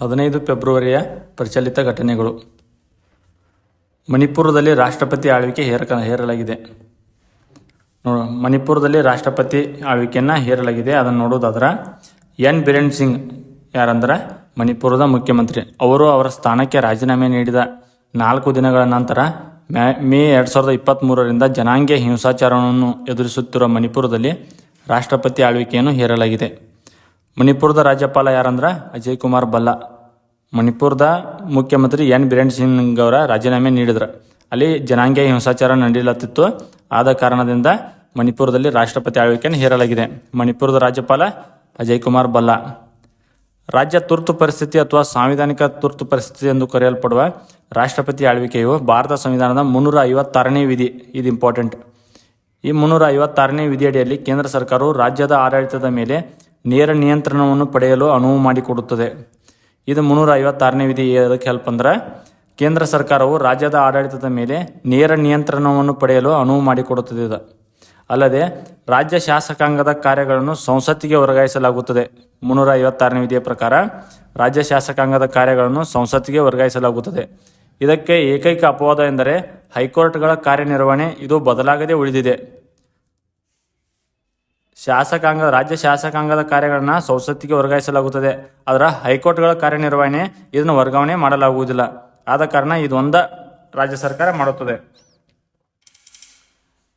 ಹದಿನೈದು ಫೆಬ್ರವರಿಯ ಪ್ರಚಲಿತ ಘಟನೆಗಳು. ಮಣಿಪುರದಲ್ಲಿ ರಾಷ್ಟ್ರಪತಿ ಆಳ್ವಿಕೆ ಹೇರಕ, ಹೇರಲಾಗಿದೆ. ನೋಡು, ಮಣಿಪುರದಲ್ಲಿ ರಾಷ್ಟ್ರಪತಿ ಆಳ್ವಿಕೆಯನ್ನು ಹೇರಲಾಗಿದೆ. ಅದನ್ನು ನೋಡೋದಾದ್ರೆ, ಎನ್. ಬಿರೇನ್ ಸಿಂಗ್ ಯಾರಂದ್ರೆ, ಮಣಿಪುರದ ಮುಖ್ಯಮಂತ್ರಿ. ಅವರು ಅವರ ಸ್ಥಾನಕ್ಕೆ ರಾಜೀನಾಮೆ ನೀಡಿದ ನಾಲ್ಕು ದಿನಗಳ ನಂತರ ಮೇ ಮೇ ಎರಡು ಸಾವಿರದ ಇಪ್ಪತ್ತ್ಮೂರರಿಂದ ಜನಾಂಗೀಯ ಹಿಂಸಾಚಾರವನ್ನು ಎದುರಿಸುತ್ತಿರುವ ಮಣಿಪುರದಲ್ಲಿ ರಾಷ್ಟ್ರಪತಿ ಆಳ್ವಿಕೆಯನ್ನು ಹೇರಲಾಗಿದೆ. ಮಣಿಪುರದ ರಾಜ್ಯಪಾಲ ಯಾರಂದ್ರೆ? ಅಜಯ್ ಕುಮಾರ್ ಬಲ್ಲಾ. ಮಣಿಪುರದ ಮುಖ್ಯಮಂತ್ರಿ ಎನ್. ಬಿರೇನ್ ಸಿಂಗ್ ಅವರ ರಾಜೀನಾಮೆ ನೀಡಿದ್ರು. ಅಲ್ಲಿ ಜನಾಂಗೀಯ ಹಿಂಸಾಚಾರ ನಡೆಯಲತ್ತಿತ್ತು. ಆದ ಕಾರಣದಿಂದ ಮಣಿಪುರದಲ್ಲಿ ರಾಷ್ಟ್ರಪತಿ ಆಳ್ವಿಕೆಯನ್ನು ಹೇರಲಾಗಿದೆ. ಮಣಿಪುರದ ರಾಜ್ಯಪಾಲ ಅಜಯ್ ಕುಮಾರ್ ಬಲ್ಲ. ರಾಜ್ಯ ತುರ್ತು ಪರಿಸ್ಥಿತಿ ಅಥವಾ ಸಾಂವಿಧಾನಿಕ ತುರ್ತು ಪರಿಸ್ಥಿತಿ ಎಂದು ಕರೆಯಲ್ಪಡುವ ರಾಷ್ಟ್ರಪತಿ ಆಳ್ವಿಕೆಯು ಭಾರತ ಸಂವಿಧಾನದ ಮುನ್ನೂರ ಐವತ್ತಾರನೇ ವಿಧಿ. ಇದು ಇಂಪಾರ್ಟೆಂಟ್ ಈ ಮುನ್ನೂರ ಐವತ್ತಾರನೇ ವಿಧಿಯಡಿಯಲ್ಲಿ ಕೇಂದ್ರ ಸರ್ಕಾರವು ರಾಜ್ಯದ ಆಡಳಿತದ ಮೇಲೆ ನೇರ ನಿಯಂತ್ರಣವನ್ನು ಪಡೆಯಲು ಅನುವು ಮಾಡಿಕೊಡುತ್ತದೆ. ಇದು ಮುನ್ನೂರ ಐವತ್ತಾರನೇ ವಿಧಿ ಅದಕ್ಕೆ ಹೆಲ್ಪ್ ಅಂದ್ರೆ, ಕೇಂದ್ರ ಸರ್ಕಾರವು ರಾಜ್ಯದ ಆಡಳಿತದ ಮೇಲೆ ನೇರ ನಿಯಂತ್ರಣವನ್ನು ಪಡೆಯಲು ಅನುವು ಮಾಡಿಕೊಡುತ್ತದೆ ಇದು. ಅಲ್ಲದೆ, ರಾಜ್ಯ ಶಾಸಕಾಂಗದ ಕಾರ್ಯಗಳನ್ನು ಸಂಸತ್ತಿಗೆ ವರ್ಗಾಯಿಸಲಾಗುತ್ತದೆ. ಮುನ್ನೂರ ಐವತ್ತಾರನೇ ವಿಧಿಯ ಪ್ರಕಾರ ರಾಜ್ಯ ಶಾಸಕಾಂಗದ ಕಾರ್ಯಗಳನ್ನು ಸಂಸತ್ತಿಗೆ ವರ್ಗಾಯಿಸಲಾಗುತ್ತದೆ. ಇದಕ್ಕೆ ಏಕೈಕ ಅಪವಾದ ಎಂದರೆ, ಹೈಕೋರ್ಟ್ಗಳ ಕಾರ್ಯನಿರ್ವಹಣೆ ಇದು ಬದಲಾಗದೆ ಉಳಿದಿದೆ. ಶಾಸಕಾಂಗ, ರಾಜ್ಯ ಶಾಸಕಾಂಗದ ಕಾರ್ಯಗಳನ್ನು ಸಂಸತ್ತಿಗೆ ವರ್ಗಾಯಿಸಲಾಗುತ್ತದೆ. ಅದರ ಹೈಕೋರ್ಟ್ಗಳ ಕಾರ್ಯನಿರ್ವಹಣೆ ಇದನ್ನು ವರ್ಗಾವಣೆ ಮಾಡಲಾಗುವುದಿಲ್ಲ. ಆದ ಕಾರಣ ಇದೊಂದ ರಾಜ್ಯ ಸರ್ಕಾರ ಮಾಡುತ್ತದೆ.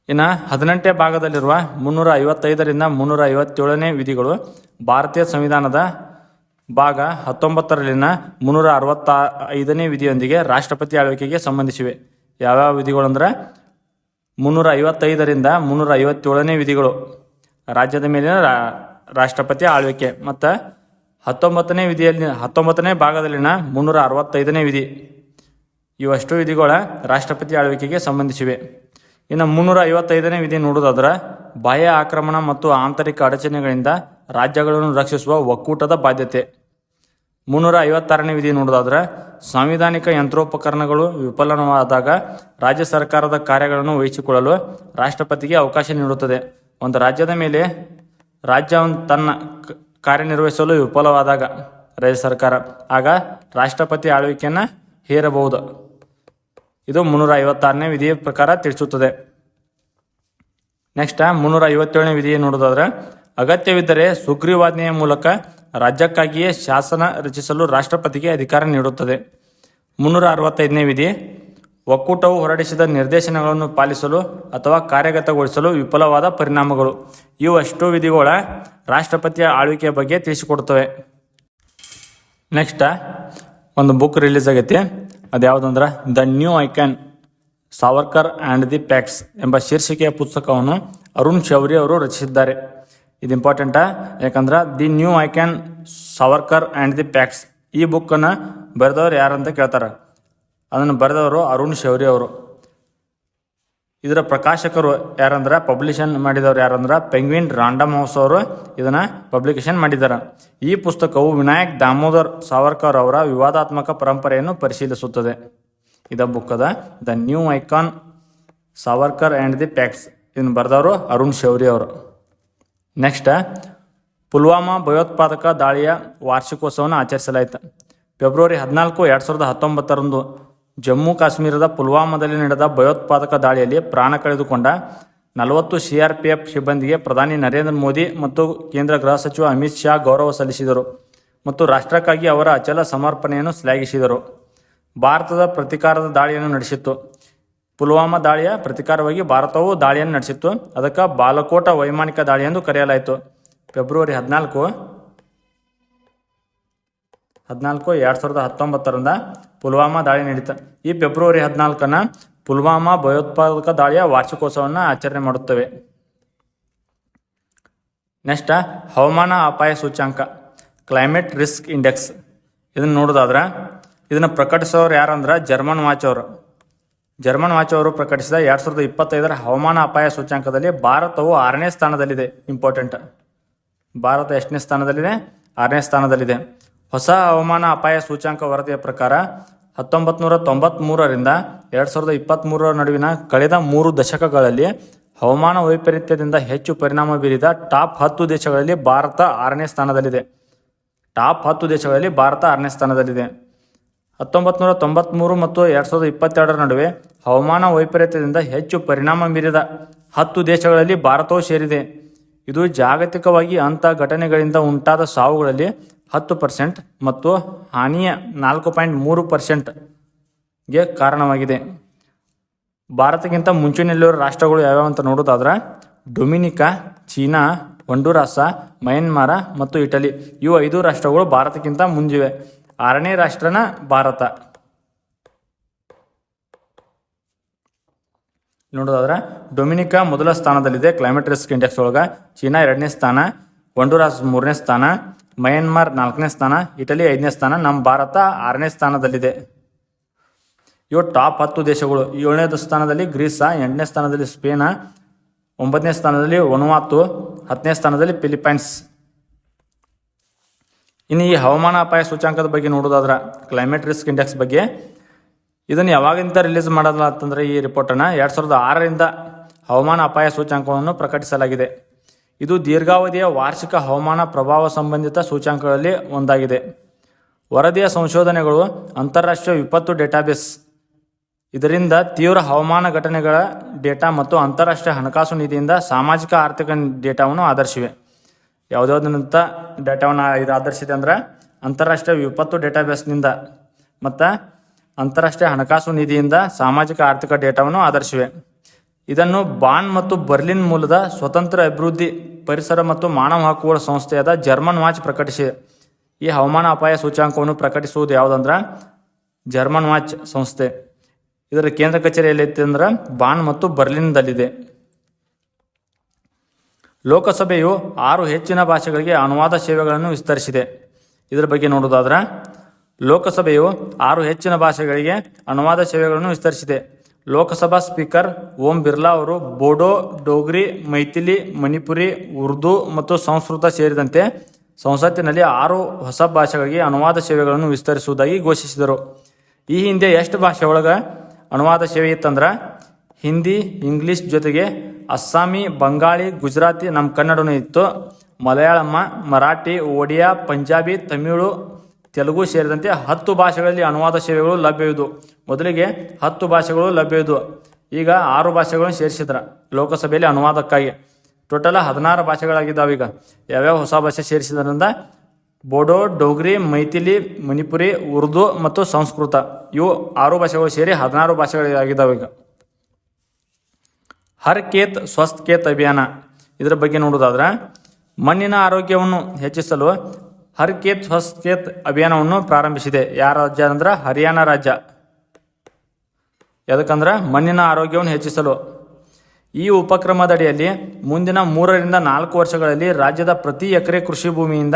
ಇನ್ನು ಹದಿನೆಂಟನೇ ಭಾಗದಲ್ಲಿರುವ ಮುನ್ನೂರ ಐವತ್ತೈದರಿಂದ ಮುನ್ನೂರ ಐವತ್ತೇಳನೇ ವಿಧಿಗಳು ಭಾರತೀಯ ಸಂವಿಧಾನದ ಭಾಗ ಹತ್ತೊಂಬತ್ತರಲ್ಲಿನ ಮುನ್ನೂರ ಅರವತ್ತ ಐದನೇ ವಿಧಿಯೊಂದಿಗೆ ರಾಷ್ಟ್ರಪತಿ ಆಳ್ವಿಕೆಗೆ ಸಂಬಂಧಿಸಿವೆ. ಯಾವ್ಯಾವ ವಿಧಿಗಳು ಅಂದ್ರೆ ಮುನ್ನೂರ ಐವತ್ತೈದರಿಂದ ಮುನ್ನೂರ ಐವತ್ತೇಳನೇ ವಿಧಿಗಳು. ರಾಜ್ಯದ ಮೇಲಿನ ರಾಷ್ಟ್ರಪತಿ ಆಳ್ವಿಕೆ. ಮತ್ತು ಹತ್ತೊಂಬತ್ತನೇ ವಿಧಿಯಲ್ಲಿ, ಹತ್ತೊಂಬತ್ತನೇ ಭಾಗದಲ್ಲಿನ ಮುನ್ನೂರ ಅರವತ್ತೈದನೇ ವಿಧಿ. ಇವಷ್ಟು ವಿಧಿಗಳ ರಾಷ್ಟ್ರಪತಿ ಆಳ್ವಿಕೆಗೆ ಸಂಬಂಧಿಸಿವೆ. ಇನ್ನು ಮುನ್ನೂರ ಐವತ್ತೈದನೇ ವಿಧಿ ನೋಡೋದಾದ್ರೆ ಬಾಹ್ಯ ಆಕ್ರಮಣ ಮತ್ತು ಆಂತರಿಕ ಅಡಚಣೆಗಳಿಂದ ರಾಜ್ಯಗಳನ್ನು ರಕ್ಷಿಸುವ ಒಕ್ಕೂಟದ ಬಾಧ್ಯತೆ. ಮುನ್ನೂರ ಐವತ್ತಾರನೇ ವಿಧಿ ನೋಡೋದಾದ್ರೆ ಸಾಂವಿಧಾನಿಕ ಯಂತ್ರೋಪಕರಣಗಳು ವಿಫಲವಾದಾಗ ರಾಜ್ಯ ಸರ್ಕಾರದ ಕಾರ್ಯಗಳನ್ನು ವಹಿಸಿಕೊಳ್ಳಲು ರಾಷ್ಟ್ರಪತಿಗೆ ಅವಕಾಶ ನೀಡುತ್ತದೆ. ಒಂದು ರಾಜ್ಯದ ಮೇಲೆ ರಾಜ್ಯ ತನ್ನ ಕಾರ್ಯನಿರ್ವಹಿಸಲು ವಿಫಲವಾದಾಗ ರಾಜ್ಯ ಸರ್ಕಾರ, ಆಗ ರಾಷ್ಟ್ರಪತಿ ಆಳ್ವಿಕೆಯನ್ನು ಹೇರಬಹುದು. ಇದು ಮುನ್ನೂರ ಐವತ್ತಾರನೇ ವಿಧಿಯ ಪ್ರಕಾರ ತಿಳಿಸುತ್ತದೆ. ನೆಕ್ಸ್ಟ್ ಮುನ್ನೂರ ಐವತ್ತೇಳನೇ ವಿಧಿ ನೋಡೋದಾದ್ರೆ ಅಗತ್ಯವಿದ್ದರೆ ಸುಗ್ರೀವಾಜ್ಞೆಯ ಮೂಲಕ ರಾಜ್ಯಕ್ಕಾಗಿಯೇ ಶಾಸನ ರಚಿಸಲು ರಾಷ್ಟ್ರಪತಿಗೆ ಅಧಿಕಾರ ನೀಡುತ್ತದೆ. ಮುನ್ನೂರ ಅರವತ್ತೈದನೇ ವಿಧಿ ಒಕ್ಕೂಟವು ಹೊರಡಿಸಿದ ನಿರ್ದೇಶನಗಳನ್ನು ಪಾಲಿಸಲು ಅಥವಾ ಕಾರ್ಯಗತಗೊಳಿಸಲು ವಿಫಲವಾದ ಪರಿಣಾಮಗಳು. ಇವಷ್ಟು ವಿಧಿಗಳ ರಾಷ್ಟ್ರಪತಿಯ ಆಳ್ವಿಕೆಯ ಬಗ್ಗೆ ತಿಳಿಸಿಕೊಡ್ತವೆ ನೆಕ್ಸ್ಟ್ ಒಂದು ಬುಕ್ ರಿಲೀಸ್ ಆಗೈತಿ. ಅದು ಯಾವುದಂದ್ರೆ the new icon Savarkar and the facts ಎಂಬ ಶೀರ್ಷಿಕೆಯ ಪುಸ್ತಕವನ್ನು ಅರುಣ್ ಶೌರಿ ಅವರು ರಚಿಸಿದ್ದಾರೆ. ಇದು ಇಂಪಾರ್ಟೆಂಟಾ ಯಾಕಂದ್ರೆ the new icon Savarkar and the facts ಈ ಬುಕ್ಕನ್ನು ಬರೆದವರು ಯಾರಂತ ಕೇಳ್ತಾರೆ. ಅದನ್ನು ಬರೆದವರು ಅರುಣ್ ಶೌರಿ ಅವರು. ಇದರ ಪ್ರಕಾಶಕರು ಯಾರಂದ್ರೆ ಪಬ್ಲಿಷನ್ ಮಾಡಿದವರು ಯಾರಂದ್ರೆ ಪೆಂಗ್ವಿನ್ ರಾಂಡಮ್ ಹೌಸ್ ಅವರು ಇದನ್ನು ಪಬ್ಲಿಕೇಶನ್ ಮಾಡಿದ್ದಾರೆ ಈ ಪುಸ್ತಕವು ವಿನಾಯಕ್ ದಾಮೋದರ್ ಸಾವರ್ಕರ್ ಅವರ ವಿವಾದಾತ್ಮಕ ಪರಂಪರೆಯನ್ನು ಪರಿಶೀಲಿಸುತ್ತದೆ. ಇದ ಬುಕ್ಕದ the new icon Savarkar and the facts ಇದನ್ನು ಬರೆದವರು ಅರುಣ್ ಶೌರಿ ಅವರು. ನೆಕ್ಸ್ಟ್ ಪುಲ್ವಾಮಾ ಭಯೋತ್ಪಾದಕ ದಾಳಿಯ ವಾರ್ಷಿಕೋತ್ಸವವನ್ನು ಆಚರಿಸಲಾಯಿತು. ಫೆಬ್ರವರಿ ಹದಿನಾಲ್ಕು, ಎರಡು ಸಾವಿರದ ಹತ್ತೊಂಬತ್ತರಂದು ಜಮ್ಮು ಕಾಶ್ಮೀರದ ಪುಲ್ವಾಮಾದಲ್ಲಿ ನಡೆದ ಭಯೋತ್ಪಾದಕ ದಾಳಿಯಲ್ಲಿ ಪ್ರಾಣ ಕಳೆದುಕೊಂಡ ನಲವತ್ತು ಸಿಆರ್ಪಿಎಫ್ ಸಿಬ್ಬಂದಿಗೆ ಪ್ರಧಾನಿ ನರೇಂದ್ರ ಮೋದಿ ಮತ್ತು ಕೇಂದ್ರ ಗೃಹ ಸಚಿವ ಅಮಿತ್ ಶಾ ಗೌರವ ಸಲ್ಲಿಸಿದರು ಮತ್ತು ರಾಷ್ಟ್ರಕ್ಕಾಗಿ ಅವರ ಅಚಲ ಸಮರ್ಪಣೆಯನ್ನು ಶ್ಲಾಘಿಸಿದರು. ಭಾರತದ ಪ್ರತಿಕಾರದ ದಾಳಿಯನ್ನು ನಡೆಸಿತ್ತು. ಪುಲ್ವಾಮಾ ದಾಳಿಯ ಪ್ರತಿಕಾರವಾಗಿ ಭಾರತವು ದಾಳಿಯನ್ನು ನಡೆಸಿತ್ತು. ಅದಕ್ಕೆ ಬಾಲಕೋಟ ವೈಮಾನಿಕ ದಾಳಿ ಎಂದು ಕರೆಯಲಾಯಿತು. ಫೆಬ್ರವರಿ ಹದಿನಾಲ್ಕು ಹದಿನಾಲ್ಕು, ಎರಡು ಸಾವಿರದ ಹತ್ತೊಂಬತ್ತರಿಂದ ಪುಲ್ವಾಮಾ ದಾಳಿ ನಡೀತು. ಈ ಫೆಬ್ರವರಿ ಹದಿನಾಲ್ಕನ ಪುಲ್ವಾಮಾ ಭಯೋತ್ಪಾದಕ ದಾಳಿಯ ವಾರ್ಷಿಕೋತ್ಸವವನ್ನು ಆಚರಣೆ ಮಾಡುತ್ತವೆ. ನೆಕ್ಸ್ಟ್, ಹವಾಮಾನ ಅಪಾಯ ಸೂಚ್ಯಾಂಕ, ಕ್ಲೈಮೇಟ್ ರಿಸ್ಕ್ ಇಂಡೆಕ್ಸ್. ಇದನ್ನು ನೋಡೋದಾದ್ರೆ, ಇದನ್ನು ಪ್ರಕಟಿಸೋರು ಯಾರಂದ್ರೆ ಜರ್ಮನ್ ವಾಚ್ ಅವರು. ಜರ್ಮನ್ ವಾಚ್ ಅವರು ಪ್ರಕಟಿಸಿದ ಎರಡು ಸಾವಿರದ ಇಪ್ಪತ್ತೈದರ ಹವಾಮಾನ ಅಪಾಯ ಸೂಚ್ಯಾಂಕದಲ್ಲಿ ಭಾರತವು ಆರನೇ ಸ್ಥಾನದಲ್ಲಿದೆ. ಇಂಪಾರ್ಟೆಂಟ್. ಭಾರತ ಎಷ್ಟನೇ ಸ್ಥಾನದಲ್ಲಿದೆ? ಆರನೇ ಸ್ಥಾನದಲ್ಲಿದೆ. ಹೊಸ ಹವಾಮಾನ ಅಪಾಯ ಸೂಚ್ಯಾಂಕ ವರದಿಯ ಪ್ರಕಾರ ಹತ್ತೊಂಬತ್ತು ನೂರ ತೊಂಬತ್ಮೂರರಿಂದ ಎರಡು ಸಾವಿರದ ಇಪ್ಪತ್ತ್ಮೂರರ ನಡುವಿನ ಕಳೆದ ಮೂರು ದಶಕಗಳಲ್ಲಿ ಹವಾಮಾನ ವೈಪರೀತ್ಯದಿಂದ ಹೆಚ್ಚು ಪರಿಣಾಮ ಬೀರಿದ ಟಾಪ್ ಹತ್ತು ದೇಶಗಳಲ್ಲಿ ಭಾರತ ಆರನೇ ಸ್ಥಾನದಲ್ಲಿದೆ. ಟಾಪ್ ಹತ್ತು ದೇಶಗಳಲ್ಲಿ ಭಾರತ ಆರನೇ ಸ್ಥಾನದಲ್ಲಿದೆ. ಹತ್ತೊಂಬತ್ತು ನೂರ ತೊಂಬತ್ತ್ಮೂರು ಮತ್ತು ಎರಡು ಸಾವಿರದ ಇಪ್ಪತ್ತೆರಡರ ನಡುವೆ ಹವಾಮಾನ ವೈಪರೀತ್ಯದಿಂದ ಹೆಚ್ಚು ಪರಿಣಾಮ ಬೀರಿದ ಹತ್ತು ದೇಶಗಳಲ್ಲಿ ಭಾರತವು ಸೇರಿದೆ. ಇದು ಜಾಗತಿಕವಾಗಿ ಅಂಥ ಘಟನೆಗಳಿಂದ ಉಂಟಾದ ಸಾವುಗಳಲ್ಲಿ ಹತ್ತು ಪರ್ಸೆಂಟ್ ಮತ್ತು ಹಾನಿಯ ನಾಲ್ಕು ಪಾಯಿಂಟ್ ಮೂರು ಪರ್ಸೆಂಟ್ಗೆ ಕಾರಣವಾಗಿದೆ. ಭಾರತಕ್ಕಿಂತ ಮುಂಚೂಣಿಯಲ್ಲಿರುವ ರಾಷ್ಟ್ರಗಳು ಯಾವ್ಯಾವ ಅಂತ ನೋಡೋದಾದ್ರೆ ಡೊಮಿನಿಕಾ, ಚೀನಾ, ಹೊಂಡುರಾಸ, ಮಯನ್ಮಾರ ಮತ್ತು ಇಟಲಿ. ಇವು ಐದು ರಾಷ್ಟ್ರಗಳು ಭಾರತಕ್ಕಿಂತ ಮುಂಜಿವೆ ಆರನೇ ರಾಷ್ಟ್ರನ ಭಾರತ. ನೋಡೋದಾದ್ರೆ ಡೊಮಿನಿಕಾ ಮೊದಲ ಸ್ಥಾನದಲ್ಲಿದೆ. ಕ್ಲೈಮೇಟ್ ರಿಸ್ಕ್ ಇಂಡೆಕ್ಸ್ ಒಳಗೆ ಚೀನಾ ಎರಡನೇ ಸ್ಥಾನ, ಹೊಂಡುರಾಸ್ ಮೂರನೇ ಸ್ಥಾನ ಮಯನ್ಮಾರ್ ನಾಲ್ಕನೇ ಸ್ಥಾನ ಇಟಲಿ ಐದನೇ ಸ್ಥಾನ ನಮ್ಮ ಭಾರತ ಆರನೇ ಸ್ಥಾನದಲ್ಲಿದೆ. ಇವು ಟಾಪ್ ಹತ್ತು ದೇಶಗಳು. ಏಳನೇ ಸ್ಥಾನದಲ್ಲಿ ಗ್ರೀಸ, ಎಂಟನೇ ಸ್ಥಾನದಲ್ಲಿ ಸ್ಪೇನ, ಒಂಬತ್ತನೇ ಸ್ಥಾನದಲ್ಲಿ ಒನುವಾತು ಹತ್ತನೇ ಸ್ಥಾನದಲ್ಲಿ ಫಿಲಿಪೈನ್ಸ್ ಇನ್ನು ಈ ಹವಾಮಾನ ಅಪಾಯ ಸೂಚಾಂಕದ ಬಗ್ಗೆ ನೋಡೋದಾದ್ರೆ ಕ್ಲೈಮೇಟ್ ರಿಸ್ಕ್ ಇಂಡೆಕ್ಸ್ ಬಗ್ಗೆ, ಇದನ್ನು ಯಾವಾಗಿಂದ ರಿಲೀಸ್ ಮಾಡೋದಿಲ್ಲ ಅಂತಂದರೆ ಈ ರಿಪೋರ್ಟನ್ನು ಎರಡು ಸಾವಿರದ ಆರರಿಂದ ಹವಾಮಾನ ಅಪಾಯ ಸೂಚಾಂಕವನ್ನು ಪ್ರಕಟಿಸಲಾಗಿದೆ. ಇದು ದೀರ್ಘಾವಧಿಯ ವಾರ್ಷಿಕ ಹವಾಮಾನ ಪ್ರಭಾವ ಸಂಬಂಧಿತ ಸೂಚ್ಯಾಂಕಗಳಲ್ಲಿ ಒಂದಾಗಿದೆ. ವರದಿಯ ಸಂಶೋಧನೆಗಳು ಅಂತಾರಾಷ್ಟ್ರೀಯ ವಿಪತ್ತು ಡೇಟಾಬೇಸ್. ಇದರಿಂದ ತೀವ್ರ ಹವಾಮಾನ ಘಟನೆಗಳ ಡೇಟಾ ಮತ್ತು ಅಂತಾರಾಷ್ಟ್ರೀಯ ಹಣಕಾಸು ನಿಧಿಯಿಂದ ಸಾಮಾಜಿಕ ಆರ್ಥಿಕ ಡೇಟಾವನ್ನು ಆಧರಿಸಿವೆ. ಯಾವುದಾದಂಥ ಡೇಟಾವನ್ನು ಇದು ಆಧರಿಸಿದೆ ಅಂದ್ರೆ ಅಂತಾರಾಷ್ಟ್ರೀಯ ವಿಪತ್ತು ಡೇಟಾಬೇಸ್ನಿಂದ ಮತ್ತು ಅಂತಾರಾಷ್ಟ್ರೀಯ ಹಣಕಾಸು ನಿಧಿಯಿಂದ ಸಾಮಾಜಿಕ ಆರ್ಥಿಕ ಡೇಟಾವನ್ನು ಆಧರಿಸಿವೆ. ಇದನ್ನು ಬಾನ್ ಮತ್ತು ಬರ್ಲಿನ್ ಮೂಲದ ಸ್ವತಂತ್ರ ಅಭಿವೃದ್ಧಿ ಪರಿಸರ ಮತ್ತು ಮಾನವ ಹಕ್ಕುಗಳ ಸಂಸ್ಥೆಯಾದ ಜರ್ಮನ್ ವಾಚ್ ಪ್ರಕಟಿಸಿದೆ ಈ ಹವಾಮಾನ ಅಪಾಯ ಸೂಚಾಂಕವನ್ನು ಪ್ರಕಟಿಸುವುದು ಯಾವುದಂದ್ರೆ? ಜರ್ಮನ್ ವಾಚ್ ಸಂಸ್ಥೆ. ಇದರ ಕೇಂದ್ರ ಕಚೇರಿ ಅಂದ್ರೆ ಬಾನ್ ಮತ್ತು ಬರ್ಲಿನ್ದಲ್ಲಿದೆ. ಲೋಕಸಭೆಯು ಆರು ಹೆಚ್ಚಿನ ಭಾಷೆಗಳಿಗೆ ಅನುವಾದ ಸೇವೆಗಳನ್ನು ವಿಸ್ತರಿಸಿದೆ. ಇದರ ಬಗ್ಗೆ ನೋಡೋದಾದ್ರೆ ಲೋಕಸಭೆಯು ಆರು ಹೆಚ್ಚಿನ ಭಾಷೆಗಳಿಗೆ ಅನುವಾದ ಸೇವೆಗಳನ್ನು ವಿಸ್ತರಿಸಿದೆ. ಲೋಕಸಭಾ ಸ್ಪೀಕರ್ ಓಂ ಬಿರ್ಲಾ ಅವರು ಬೋಡೋ, ಡೋಗ್ರಿ, ಮೈಥಿಲಿ, ಮಣಿಪುರಿ, ಉರ್ದು ಮತ್ತು ಸಂಸ್ಕೃತ ಸೇರಿದಂತೆ ಸಂಸತ್ತಿನಲ್ಲಿ ಆರು ಹೊಸ ಭಾಷೆಗಳಿಗೆ ಅನುವಾದ ಸೇವೆಗಳನ್ನು ವಿಸ್ತರಿಸುವುದಾಗಿ ಘೋಷಿಸಿದರು. ಈ ಹಿಂದೆ ಎಷ್ಟು ಭಾಷೆ ಒಳಗೆ ಅನುವಾದ ಸೇವೆ ಇತ್ತಂದ್ರೆ? ಹಿಂದಿ, ಇಂಗ್ಲಿಷ್ ಜೊತೆಗೆ ಅಸ್ಸಾಮಿ, ಬಂಗಾಳಿ, ಗುಜರಾತಿ ನಮ್ಮ ಕನ್ನಡನೂ ಇತ್ತು. ಮಲಯಾಳಮ್ಮ, ಮರಾಠಿ, ಒಡಿಯಾ, ಪಂಜಾಬಿ, ತಮಿಳು, ತೆಲುಗು ಸೇರಿದಂತೆ ಹತ್ತು ಭಾಷೆಗಳಲ್ಲಿ ಅನುವಾದ ಸೇವೆಗಳು ಲಭ್ಯವಿದ್ದು ಮೊದಲಿಗೆ ಹತ್ತು ಭಾಷೆಗಳು ಲಭ್ಯವಿದ್ದು ಈಗ ಆರು ಭಾಷೆಗಳನ್ನು ಸೇರಿಸಿದ್ರ. ಲೋಕಸಭೆಯಲ್ಲಿ ಅನುವಾದಕ್ಕಾಗಿ. ಟೋಟಲ್ ಹದಿನಾರು ಭಾಷೆಗಳಾಗಿದ್ದಾವೆ ಈಗ ಯಾವ್ಯಾವ ಹೊಸ ಭಾಷೆ ಸೇರಿಸಿದ್ರಿಂದ? ಬೋಡೋ, ಡೋಗ್ರಿ, ಮೈಥಿಲಿ, ಮಣಿಪುರಿ, ಉರ್ದು ಮತ್ತು ಸಂಸ್ಕೃತ. ಇವು ಆರು ಭಾಷೆಗಳು ಸೇರಿ ಹದಿನಾರು ಭಾಷೆಗಳಾಗಿದ್ದಾವೆ ಈಗ ಹರ್ ಕೇತ್ ಸ್ವಸ್ಥ ಕೇತ್ ಅಭಿಯಾನ. ಇದರ ಬಗ್ಗೆ ನೋಡೋದಾದ್ರೆ, ಮಣ್ಣಿನ ಆರೋಗ್ಯವನ್ನು ಹೆಚ್ಚಿಸಲು ಹರ್ ಕೇತ್ ಸ್ವಸ್ಥ ಕೇತ್ ಅಭಿಯಾನವನ್ನು ಪ್ರಾರಂಭಿಸಿದೆ. ಯಾವ ರಾಜ್ಯ ಅಂದ್ರೆ? ಹರಿಯಾಣ ರಾಜ್ಯ. ಯಾಕಂದ್ರೆ ಮಣ್ಣಿನ ಆರೋಗ್ಯವನ್ನು ಹೆಚ್ಚಿಸಲು. ಈ ಉಪಕ್ರಮದಡಿಯಲ್ಲಿ ಮುಂದಿನ ಮೂರರಿಂದ ನಾಲ್ಕು ವರ್ಷಗಳಲ್ಲಿ ರಾಜ್ಯದ ಪ್ರತಿ ಎಕರೆ ಕೃಷಿ ಭೂಮಿಯಿಂದ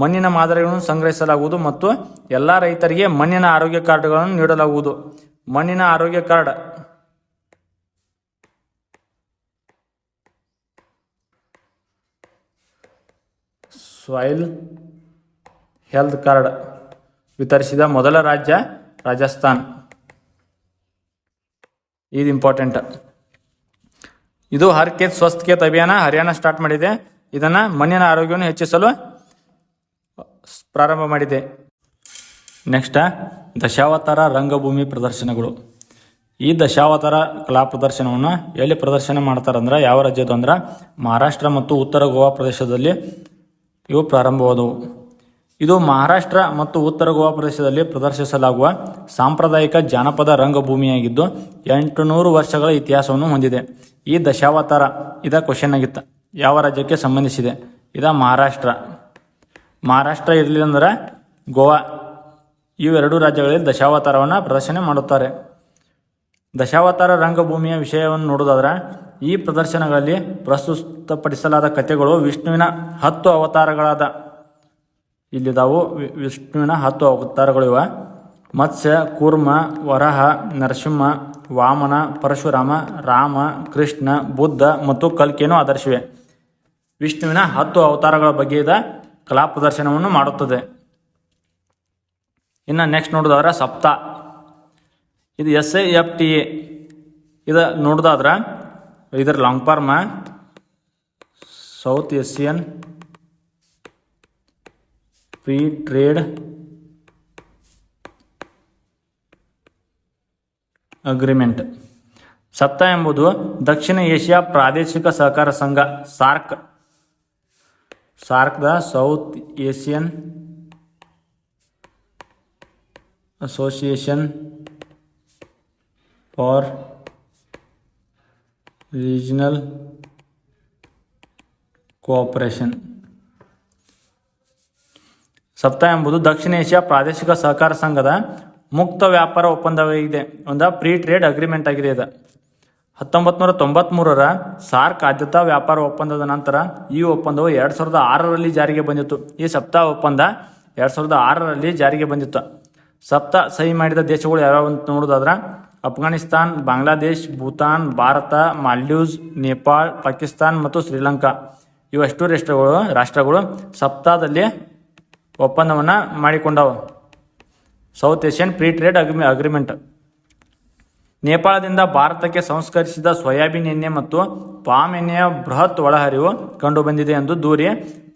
ಮಣ್ಣಿನ ಮಾದರಿಗಳನ್ನು ಸಂಗ್ರಹಿಸಲಾಗುವುದು ಮತ್ತು ಎಲ್ಲ ರೈತರಿಗೆ ಮಣ್ಣಿನ ಆರೋಗ್ಯ ಕಾರ್ಡ್ಗಳನ್ನು ನೀಡಲಾಗುವುದು. ಮಣ್ಣಿನ ಆರೋಗ್ಯ ಕಾರ್ಡ್. ಸಾಯಿಲ್ ಹೆಲ್ತ್ ಕಾರ್ಡ್ ವಿತರಿಸಿದ ಮೊದಲ ರಾಜ್ಯ ರಾಜಸ್ಥಾನ್. ಇದು ಇಂಪಾರ್ಟೆಂಟ್ ಇದು ಹರ್ ಕೇತ್ ಸ್ವಸ್ಥ ಕೇತ್ ಅಭಿಯಾನ. ಹರಿಯಾಣ ಸ್ಟಾರ್ಟ್ ಮಾಡಿದೆ. ಇದನ್ನು ಮಣ್ಣಿನ ಆರೋಗ್ಯವನ್ನು ಹೆಚ್ಚಿಸಲು, ಪ್ರಾರಂಭ ಮಾಡಿದೆ. ನೆಕ್ಸ್ಟ್ ದಶಾವತಾರ ರಂಗಭೂಮಿ ಪ್ರದರ್ಶನಗಳು. ಈ ದಶಾವತಾರ ಕಲಾ ಪ್ರದರ್ಶನವನ್ನು ಎಲ್ಲಿ ಪ್ರದರ್ಶನ ಮಾಡ್ತಾರಂದ್ರೆ ಯಾವ ರಾಜ್ಯದ ಅಂದ್ರೆ ಮಹಾರಾಷ್ಟ್ರ ಮತ್ತು ಉತ್ತರ ಗೋವಾ ಪ್ರದೇಶದಲ್ಲಿ ಇವು ಪ್ರಾರಂಭವಾದವು. ಇದು ಮಹಾರಾಷ್ಟ್ರ ಮತ್ತು ಉತ್ತರ ಗೋವಾ ಪ್ರದೇಶದಲ್ಲಿ ಪ್ರದರ್ಶಿಸಲಾಗುವ ಸಾಂಪ್ರದಾಯಿಕ ಜಾನಪದ ರಂಗಭೂಮಿಯಾಗಿದ್ದು ಎಂಟುನೂರು ವರ್ಷಗಳ ಇತಿಹಾಸವನ್ನು ಹೊಂದಿದೆ. ಈ ದಶಾವತಾರ ಇದ ಕ್ವಶನ್ ಆಗಿತ್ತು. ಯಾವ ರಾಜ್ಯಕ್ಕೆ ಸಂಬಂಧಿಸಿದೆ? ಇದ ಮಹಾರಾಷ್ಟ್ರ. ಮಹಾರಾಷ್ಟ್ರ ಇರಲಿಲ್ಲ ಅಂದ್ರೆ ಗೋವಾ. ಇವೆರಡು ರಾಜ್ಯಗಳಲ್ಲಿ ದಶಾವತಾರವನ್ನು ಪ್ರದರ್ಶನ ಮಾಡುತ್ತಾರೆ. ದಶಾವತಾರ ರಂಗಭೂಮಿಯ ವಿಷಯವನ್ನು ನೋಡೋದಾದ್ರೆ ಈ ಪ್ರದರ್ಶನಗಳಲ್ಲಿ ಪ್ರಸ್ತುತಪಡಿಸಲಾದ ಕಥೆಗಳು ವಿಷ್ಣುವಿನ ಹತ್ತು ಅವತಾರಗಳಾದ ಇಲ್ಲಿದಾವು ವಿ- ವಿಷ್ಣುವಿನ ಹತ್ತು ಅವತಾರಗಳಿವೆ. ಮತ್ಸ್ಯ, ಕೂರ್ಮ, ವರಹ, ನರಸಿಂಹ, ವಾಮನ, ಪರಶುರಾಮ, ರಾಮ, ಕೃಷ್ಣ, ಬುದ್ಧ ಮತ್ತು ಕಲ್ಕಿಯನ್ನು ಆಧರಿಸಿವೆ. ವಿಷ್ಣುವಿನ ಹತ್ತು ಅವತಾರಗಳ ಬಗ್ಗೆ ಇದ ಕಲಾ ಪ್ರದರ್ಶನವನ್ನು ಮಾಡುತ್ತದೆ. ಇನ್ನು ನೆಕ್ಸ್ಟ್ ನೋಡೋದಾದ್ರೆ ಸಪ್ತ. ಇದು S A F T A. ಇದು ನೋಡೋದಾದ್ರೆ ಇದರ long form South Asian free trade agreement SAFTA ಎಂಬುದು ದಕ್ಷಿಣ ಏಷ್ಯಾ ಪ್ರಾದೇಶಿಕ ಸಹಕಾರ ಸಂಘ, SAARC. SAARC the South Asian Association for Regional Cooperation SAFTA ಎಂಬುದು ದಕ್ಷಿಣ ಏಷ್ಯಾ ಪ್ರಾದೇಶಿಕ ಸಹಕಾರ ಸಂಘದ ಮುಕ್ತ ವ್ಯಾಪಾರ ಒಪ್ಪಂದವಾಗಿದೆ ಒಂದು ಪ್ರೀ ಟ್ರೇಡ್ ಅಗ್ರಿಮೆಂಟ್ ಆಗಿದೆ ಇದು ಹತ್ತೊಂಬತ್ತು ನೂರ ತೊಂಬತ್ಮೂರರ ಸಾರ್ಕ್ ಆದ್ಯತಾ ವ್ಯಾಪಾರ ಒಪ್ಪಂದದ ನಂತರ ಈ ಒಪ್ಪಂದವು ಎರಡು ಸಾವಿರದ ಆರರಲ್ಲಿ ಜಾರಿಗೆ ಬಂದಿತ್ತು. ಈ ಸಪ್ತಾ ಒಪ್ಪಂದ ಎರಡು ಸಾವಿರದ ಆರರಲ್ಲಿ ಜಾರಿಗೆ ಬಂದಿತ್ತು. ಸಪ್ತಾ ಸಹಿ ಮಾಡಿದ ದೇಶಗಳು ಯಾವ್ಯಾವ ಅಂತ ನೋಡೋದಾದ್ರೆ, ಅಫ್ಘಾನಿಸ್ತಾನ್, ಬಾಂಗ್ಲಾದೇಶ್, ಭೂತಾನ್, ಭಾರತ, ಮಾಲ್ಡೀವ್ಸ್, ನೇಪಾಳ್, ಪಾಕಿಸ್ತಾನ್ ಮತ್ತು ಶ್ರೀಲಂಕಾ. ಇವಷ್ಟು ರಾಷ್ಟ್ರಗಳು ರಾಷ್ಟ್ರಗಳು ಸಪ್ತಾದಲ್ಲಿ ಒಪ್ಪಂದವನ್ನು ಮಾಡಿಕೊಂಡವ. South Asian free trade agri agreement ನೇಪಾಳದಿಂದ ಭಾರತಕ್ಕೆ ಸಂಸ್ಕರಿಸಿದ ಸೋಯಾಬೀನ್ ಎಣ್ಣೆ ಮತ್ತು ಪಾಮ್ ಎಣ್ಣೆಯ ಬೃಹತ್ ಒಳಹರಿವು ಕಂಡುಬಂದಿದೆ ಎಂದು ದೂರಿ,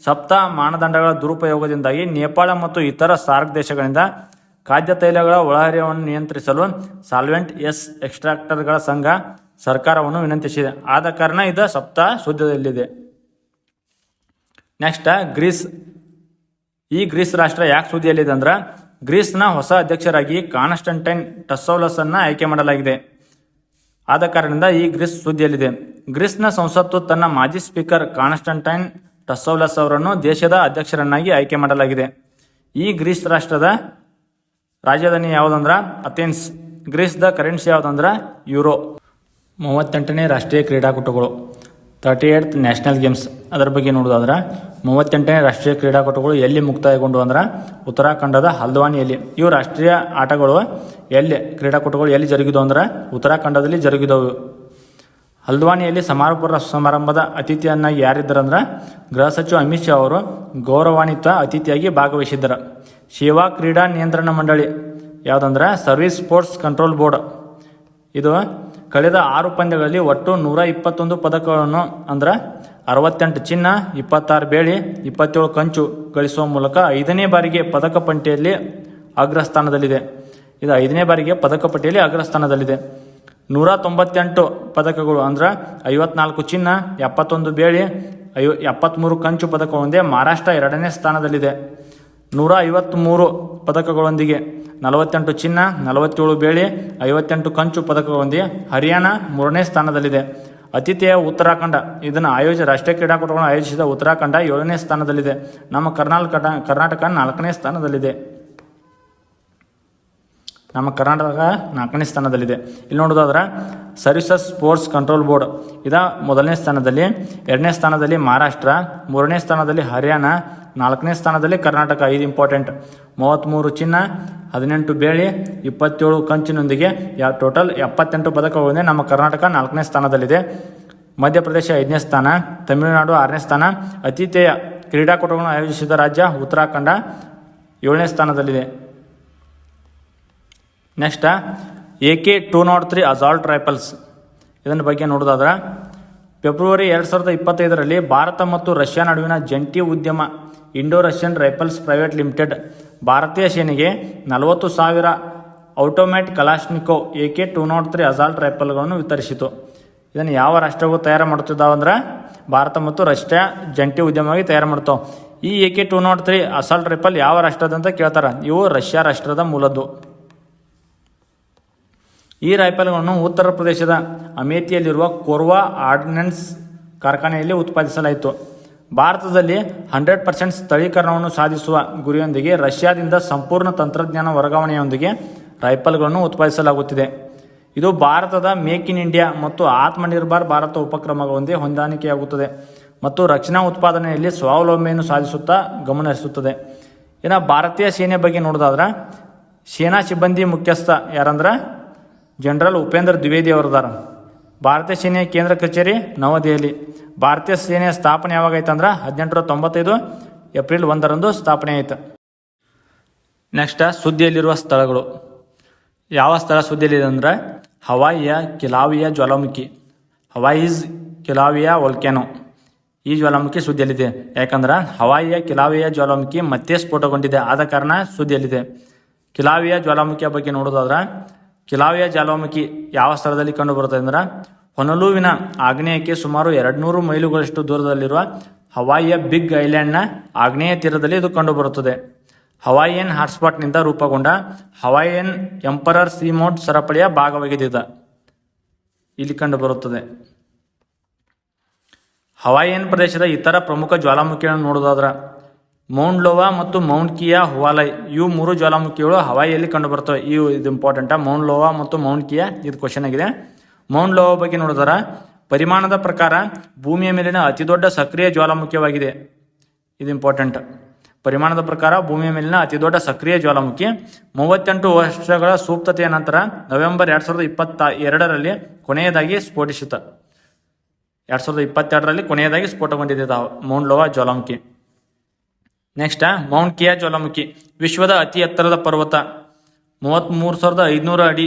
ಸಪ್ತ ಮಾನದಂಡಗಳ ದುರುಪಯೋಗದಿಂದಾಗಿ ನೇಪಾಳ ಮತ್ತು ಇತರ ಸಾರ್ಕ್ ದೇಶಗಳಿಂದ ಖಾದ್ಯ ತೈಲಗಳ ಒಳಹರಿವನ್ನು ನಿಯಂತ್ರಿಸಲು ಸಾಲ್ವೆಂಟ್ ಎಸ್ ಎಕ್ಸ್ಟ್ರಾಕ್ಟರ್ಗಳ ಸಂಘ ಸರ್ಕಾರವನ್ನು ವಿನಂತಿಸಿದೆ. ಆದ ಕಾರಣ ಇದು ಸಪ್ತ ಸುದ್ದಿಯಲ್ಲಿದೆ ನೆಕ್ಸ್ಟ್ ಗ್ರೀಸ್ ಈ ಗ್ರೀಸ್ ರಾಷ್ಟ್ರ ಯಾಕೆ ಸುದ್ದಿಯಲ್ಲಿದೆ ಅಂದ್ರೆ ಗ್ರೀಸ್ನ ಹೊಸ ಅಧ್ಯಕ್ಷರಾಗಿ ಕಾನ್ಸ್ಟಂಟೈನ್ ಟಸ್ಸೌಲಸ್ ಅನ್ನ ಆಯ್ಕೆ ಮಾಡಲಾಗಿದೆ. ಆದ ಕಾರಣದಿಂದ ಈ ಗ್ರೀಸ್ ಸುದ್ದಿಯಲ್ಲಿದೆ. ಗ್ರೀಸ್ನ ಸಂಸತ್ತು ತನ್ನ ಮಾಜಿ ಸ್ಪೀಕರ್ ಕಾನ್ಸ್ಟಂಟೈನ್ ಟಸ್ಸೌಲಸ್ ಅವರನ್ನು ದೇಶದ ಅಧ್ಯಕ್ಷರನ್ನಾಗಿ ಆಯ್ಕೆ ಮಾಡಲಾಗಿದೆ. ಈ ಗ್ರೀಸ್ ರಾಷ್ಟ್ರದ ರಾಜಧಾನಿ ಯಾವುದಂದ್ರ? ಅಥೆನ್ಸ್. ಗ್ರೀಸ್ದ ಕರೆನ್ಸಿ ಯಾವುದಂದ್ರ? ಯುರೋ. ಮೂವತ್ತೆಂಟನೇ ರಾಷ್ಟ್ರೀಯ ಕ್ರೀಡಾಕೂಟಗಳು. ತರ್ಟಿ ಏಯ್ಟ್ ನ್ಯಾಷನಲ್ ಗೇಮ್ಸ್ ಅದರ ಬಗ್ಗೆ ನೋಡೋದಾದ್ರೆ ಮೂವತ್ತೆಂಟನೇ ರಾಷ್ಟ್ರೀಯ ಕ್ರೀಡಾಕೂಟಗಳು ಎಲ್ಲಿ ಮುಕ್ತಾಯಗೊಂಡು ಅಂದ್ರೆ, ಉತ್ತರಾಖಂಡದ ಹಲ್ದ್ವಾನಿಯಲ್ಲಿ. ಇವು ರಾಷ್ಟ್ರೀಯ ಆಟಗಳು ಎಲ್ಲಿ ಕ್ರೀಡಾಕೂಟಗಳು ಎಲ್ಲಿ ಜರುಗಿದವು ಅಂದ್ರೆ, ಉತ್ತರಾಖಂಡದಲ್ಲಿ ಜರುಗಿದವು. ಹಲ್ದ್ವಾನಿಯಲ್ಲಿ ಸಮಾರೋಪ ಸಮಾರಂಭದ ಅತಿಥಿಯನ್ನಾಗಿ ಯಾರಿದ್ದರಂದ್ರೆ ಗೃಹ ಸಚಿವ ಅಮಿತ್ ಶಾ ಅವರು ಗೌರವಾನ್ವಿತ ಅತಿಥಿಯಾಗಿ ಭಾಗವಹಿಸಿದ್ದರು. ಶಿವಾ ಕ್ರೀಡಾ ನಿಯಂತ್ರಣ ಮಂಡಳಿ, ಯಾವುದಂದ್ರೆ, ಸರ್ವಿಸ್ ಸ್ಪೋರ್ಟ್ಸ್ ಕಂಟ್ರೋಲ್ ಬೋರ್ಡ್. ಇದು ಕಳೆದ ಆರು ಪಂದ್ಯಗಳಲ್ಲಿ ಒಟ್ಟು ನೂರ ಇಪ್ಪತ್ತೊಂದು ಪದಕಗಳನ್ನು, ಅಂದ್ರೆ ಅರವತ್ತೆಂಟು ಚಿನ್ನ, ಇಪ್ಪತ್ತಾರು ಬೇಳಿ ಇಪ್ಪತ್ತೇಳು ಕಂಚು ಗಳಿಸುವ ಮೂಲಕ ಐದನೇ ಬಾರಿಗೆ ಪದಕ ಪಟ್ಟಿಯಲ್ಲಿ ಅಗ್ರಸ್ಥಾನದಲ್ಲಿದೆ. ಇದು ಐದನೇ ಬಾರಿಗೆ ಪದಕ ಪಟ್ಟಿಯಲ್ಲಿ ಅಗ್ರಸ್ಥಾನದಲ್ಲಿದೆ. ನೂರ ತೊಂಬತ್ತೆಂಟು ಪದಕಗಳು, ಅಂದ್ರೆ ಐವತ್ನಾಲ್ಕು ಚಿನ್ನ, ಎಪ್ಪತ್ತೊಂದು ಬೇಳಿ ಐವ ಎಪ್ಪತ್ತ್ಮೂರು ಕಂಚು ಪದಕ ಹೊಂದೇ ಮಹಾರಾಷ್ಟ್ರ ಎರಡನೇ ಸ್ಥಾನದಲ್ಲಿದೆ. ನೂರ ಐವತ್ತ್ಮೂರು ಪದಕಗಳೊಂದಿಗೆ ನಲವತ್ತೆಂಟು ಚಿನ್ನ, ನಲವತ್ತೇಳು ಬೇಳೆ, ಐವತ್ತೆಂಟು ಕಂಚು ಪದಕಗಳೊಂದಿಗೆ ಹರಿಯಾಣ ಮೂರನೇ ಸ್ಥಾನದಲ್ಲಿದೆ. ಅತಿಥೇಯ ಉತ್ತರಾಖಂಡ, ಇದನ್ನು ಆಯೋಜ, ರಾಷ್ಟ್ರೀಯ ಕ್ರೀಡಾಕೂಟಗಳನ್ನು ಆಯೋಜಿಸಿದ ಉತ್ತರಾಖಂಡ ಏಳನೇ ಸ್ಥಾನದಲ್ಲಿದೆ. ನಮ್ಮ ಕರ್ನಾಟಕ ಕರ್ನಾಟಕ ನಾಲ್ಕನೇ ಸ್ಥಾನದಲ್ಲಿದೆ. ನಮ್ಮ ಕರ್ನಾಟಕ ನಾಲ್ಕನೇ ಸ್ಥಾನದಲ್ಲಿದೆ. ಇಲ್ಲಿ ನೋಡೋದಾದ್ರೆ ಸರ್ವಿಸಸ್ ಸ್ಪೋರ್ಟ್ಸ್ ಕಂಟ್ರೋಲ್ ಬೋರ್ಡ್. ಇದ ಮೊದಲನೇ ಸ್ಥಾನದಲ್ಲಿ, ಎರಡನೇ ಸ್ಥಾನದಲ್ಲಿ ಮಹಾರಾಷ್ಟ್ರ, ಮೂರನೇ ಸ್ಥಾನದಲ್ಲಿ ಹರಿಯಾಣ, ನಾಲ್ಕನೇ ಸ್ಥಾನದಲ್ಲಿ ಕರ್ನಾಟಕ. ಐದು ಇಂಪಾರ್ಟೆಂಟ್. ಮೂವತ್ತ್ಮೂರು ಚಿನ್ನ, ಹದಿನೆಂಟು ಬೇಳೆ, ಇಪ್ಪತ್ತೇಳು ಕಂಚಿನೊಂದಿಗೆ ಯಾ, ಟೋಟಲ್ ಎಪ್ಪತ್ತೆಂಟು ಪದಕಗಳಿಂದ ನಮ್ಮ ಕರ್ನಾಟಕ ನಾಲ್ಕನೇ ಸ್ಥಾನದಲ್ಲಿದೆ. ಮಧ್ಯಪ್ರದೇಶ ಐದನೇ ಸ್ಥಾನ, ತಮಿಳುನಾಡು ಆರನೇ ಸ್ಥಾನ. ಅತಿಥೇಯ ಕ್ರೀಡಾಕೂಟಗಳನ್ನು ಆಯೋಜಿಸಿದ ರಾಜ್ಯ ಉತ್ತರಾಖಂಡ ಏಳನೇ ಸ್ಥಾನದಲ್ಲಿದೆ. Next A K two nought three assault rifles. ಇದನ್ನ ಬಗ್ಗೆ ನೋಡೋದಾದ್ರೆ, ಫೆಬ್ರವರಿ ಎರಡು ಸಾವಿರದ ಇಪ್ಪತ್ತೈದರಲ್ಲಿ ಭಾರತ ಮತ್ತು ರಷ್ಯಾ ನಡುವಿನ ಜಂಟಿ ಉದ್ಯಮ Indo Russian rifles private limited ಭಾರತೀಯ ಸೇನೆಗೆ ನಲವತ್ತು ಸಾವಿರ automat Kalashnikov A K two nought three assault ರೈಫಲ್ಗಳನ್ನು ವಿತರಿಸಿತು. ಇದನ್ನು ಯಾವ ರಾಷ್ಟ್ರಗಳು ತಯಾರು ಮಾಡುತ್ತಿದ್ದಾವೆ ಅಂದ್ರೆ ಭಾರತ ಮತ್ತು ರಷ್ಯಾ ಜಂಟಿ ಉದ್ಯಮವಾಗಿ ತಯಾರು ಮಾಡ್ತಾವೆ ಈ A K two nought three assault rifle ಯಾವ ರಾಷ್ಟ್ರದಂತ ಕೇಳ್ತಾರೆ. ಇವು ರಷ್ಯಾ ರಾಷ್ಟ್ರದ ಮೂಲದ್ದು. ಈ ರೈಫಲ್ಗಳನ್ನು ಉತ್ತರ ಪ್ರದೇಶದ ಅಮೇಥಿಯಲ್ಲಿರುವ ಕೊರ್ವಾ ಆರ್ಡಿನೆನ್ಸ್ ಕಾರ್ಖಾನೆಯಲ್ಲಿ ಉತ್ಪಾದಿಸಲಾಯಿತು. ಭಾರತದಲ್ಲಿ ಹಂಡ್ರೆಡ್ ಪರ್ಸೆಂಟ್ ಸ್ಥಳೀಕರಣವನ್ನು ಸಾಧಿಸುವ ಗುರಿಯೊಂದಿಗೆ ರಷ್ಯಾದಿಂದ ಸಂಪೂರ್ಣ ತಂತ್ರಜ್ಞಾನ ವರ್ಗಾವಣೆಯೊಂದಿಗೆ ರೈಫಲ್ಗಳನ್ನು ಉತ್ಪಾದಿಸಲಾಗುತ್ತಿದೆ. ಇದು ಭಾರತದ ಮೇಕ್ ಇನ್ ಇಂಡಿಯಾ ಮತ್ತು ಆತ್ಮನಿರ್ಭರ್ ಭಾರತ ಉಪಕ್ರಮಗಳೊಂದಿಗೆ ಹೊಂದಾಣಿಕೆಯಾಗುತ್ತದೆ ಮತ್ತು ರಕ್ಷಣಾ ಉತ್ಪಾದನೆಯಲ್ಲಿ ಸ್ವಾವಲಂಬನೆಯನ್ನು ಸಾಧಿಸುತ್ತಾ ಗಮನಹರಿಸುತ್ತದೆ. ಇನ್ನು ಭಾರತೀಯ ಸೇನೆ ಬಗ್ಗೆ ನೋಡೋದಾದ್ರೆ, ಸೇನಾ ಸಿಬ್ಬಂದಿ ಮುಖ್ಯಸ್ಥ ಯಾರಂದ್ರೆ? ಜನರಲ್ ಉಪೇಂದ್ರ ದ್ವಿವೇದಿ ಅವರದಾರ. ಭಾರತೀಯ ಸೇನೆಯ ಕೇಂದ್ರ ಕಚೇರಿ ನವದೆಹಲಿ. ಭಾರತೀಯ ಸೇನೆಯ ಸ್ಥಾಪನೆ ಯಾವಾಗೈತೆ ಅಂದ್ರೆ ಹದಿನೆಂಟುನೂರ ತೊಂಬತ್ತೈದು ಏಪ್ರಿಲ್ ಒಂದರಂದು ಸ್ಥಾಪನೆ ಆಯಿತು. ನೆಕ್ಸ್ಟ್ ಸುದ್ದಿಯಲ್ಲಿರುವ ಸ್ಥಳಗಳು. ಯಾವ ಸ್ಥಳ ಸುದ್ದಿಯಲ್ಲಿದೆ ಅಂದ್ರೆ ಹವಾಯಿಯ ಕಿಲಾವಿಯ ಜ್ವಾಲಾಮುಖಿ. ಹವಾಯಿಸ್ ಕಿಲಾವಿಯ ವೋಲ್ಕ್ಯಾನೋ ಈ ಜ್ವಾಲಾಮುಖಿ ಸುದ್ದಿಯಲ್ಲಿದೆ. ಯಾಕಂದ್ರೆ ಹವಾಯಿಯ ಕಿಲಾವಿಯ ಜ್ವಾಲಾಮುಖಿ ಮತ್ತೆ ಸ್ಫೋಟಗೊಂಡಿದೆ. ಆದ ಕಾರಣ ಸುದ್ದಿಯಲ್ಲಿದೆ. ಕಿಲಾವಿಯ ಜ್ವಾಲಾಮುಖಿಯ ಬಗ್ಗೆ ನೋಡೋದಾದ್ರೆ ಕಿಲಾವಿಯ ಜ್ವಾಲಾಮುಖಿ ಯಾವ ಸ್ಥಳದಲ್ಲಿ ಕಂಡು ಬರುತ್ತದೆ ಅಂದ್ರೆ ಹೊನಲುವಿನ ಆಗ್ನೇಯಕ್ಕೆ ಸುಮಾರು ಎರಡ್ನೂರು ಮೈಲುಗಳಷ್ಟು ದೂರದಲ್ಲಿರುವ ಹವಾಯಿಯ ಬಿಗ್ ಐಲ್ಯಾಂಡ್ನ ಆಗ್ನೇಯ ತೀರದಲ್ಲಿ ಇದು ಕಂಡುಬರುತ್ತದೆ. ಹವಾಯಿಯನ್ ಹಾಟ್ಸ್ಪಾಟ್ನಿಂದ ರೂಪುಗೊಂಡ ಹವಾಯಿಯನ್ ಎಂಪರರ್ ಸೀಮೋಡ್ ಸರಪಳಿಯ ಭಾಗವಾಗಿದೆ ಇದು ಇಲ್ಲಿ ಕಂಡುಬರುತ್ತದೆ. ಹವಾಯಿಯನ್ ಪ್ರದೇಶದ ಇತರ ಪ್ರಮುಖ ಜ್ವಾಲಾಮುಖಿಗಳನ್ನು ನೋಡೋದಾದ್ರೆ ಮೌಂಟ್ ಲೋವಾ ಮತ್ತು ಮೌಂಟ್ ಕಿಯಾ ಹುವಾಲೈ ಇವು ಮೂರು ಜ್ವಾಲಾಮುಖಿಗಳು ಹವಾಯಿಯಲ್ಲಿ ಕಂಡುಬರ್ತವೆ ಇವು ಇದು ಇಂಪಾರ್ಟೆಂಟ್ ಮೌಂಟ್ ಲೋವಾ ಮತ್ತು ಮೌಂಟ್ ಕಿಯಾ ಇದು ಕ್ವಶನ್ ಆಗಿದೆ. ಮೌಂಟ್ ಲೋವಾ ಬಗ್ಗೆ ನೋಡಿದ್ರೆ? ಪರಿಮಾಣದ ಪ್ರಕಾರ ಭೂಮಿಯ ಮೇಲಿನ ಅತಿ ದೊಡ್ಡ ಸಕ್ರಿಯ ಜ್ವಾಲಾಮುಖಿಯಾಗಿದೆ. ಇದು ಇಂಪಾರ್ಟೆಂಟ್ ಪರಿಮಾಣದ ಪ್ರಕಾರ ಭೂಮಿಯ ಮೇಲಿನ ಅತಿ ದೊಡ್ಡ ಸಕ್ರಿಯ ಜ್ವಾಲಾಮುಖಿ. ಮೂವತ್ತೆಂಟು ವರ್ಷಗಳ ಸೂಕ್ತತೆಯ ನಂತರ ನವೆಂಬರ್ ಎರಡ್ ಸಾವಿರದ ಇಪ್ಪತ್ತ ಎರಡರಲ್ಲಿ ಕೊನೆಯದಾಗಿ ಸ್ಫೋಟಿಸಿತ. ಎರಡ್ ಸಾವಿರದ ಇಪ್ಪತ್ತೆರಡರಲ್ಲಿ ಕೊನೆಯದಾಗಿ ಸ್ಫೋಟಗೊಂಡಿದೆ ಮೌಂಟ್ ಲೋವಾ ಜ್ವಾಲಾಮುಖಿ. ನೆಕ್ಸ್ಟ್ ಮೌಂಟ್ ಕಿಯಾ ಜ್ವಾಲಾಮುಖಿ ವಿಶ್ವದ ಅತಿ ಎತ್ತರದ ಪರ್ವತ. ಮೂವತ್ತ್ಮೂರು ಸಾವಿರದ ಐದುನೂರು ಅಡಿ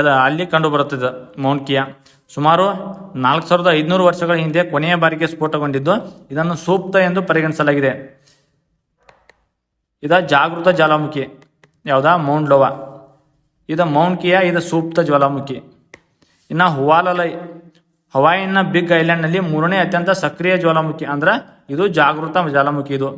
ಅದ ಅಲ್ಲಿ ಕಂಡು ಬರುತ್ತಿದೆ ಮೌಂಟ್ ಕಿಯಾ ಸುಮಾರು ನಾಲ್ಕು ಸಾವಿರದ ಐದುನೂರು ವರ್ಷಗಳ ಹಿಂದೆ ಕೊನೆಯ ಬಾರಿಗೆ ಸ್ಫೋಟಗೊಂಡಿದ್ದು, ಇದನ್ನು ಸೂಕ್ತ ಎಂದು ಪರಿಗಣಿಸಲಾಗಿದೆ. ಇದ ಜಾಗೃತ ಜ್ವಾಲಾಮುಖಿ, ಯಾವುದಾ? ಮೌಂಟ್ ಲೋವಾ ಇದು ಮೌಂಟ್ ಕಿಯಾ ಇದು ಸೂಕ್ತ ಜ್ವಾಲಾಮುಖಿ. ಇನ್ನು ಹುವಾಲಲೈ, ಹವಾಯಿನ ಬಿಗ್ ಐಲ್ಯಾಂಡ್ನಲ್ಲಿ ಮೂರನೇ ಅತ್ಯಂತ ಸಕ್ರಿಯ ಜ್ವಾಲಾಮುಖಿ ಅಂದ್ರೆ ಇದು ಜಾಗೃತ ಜ್ವಾಲಾಮುಖಿ ಇದು.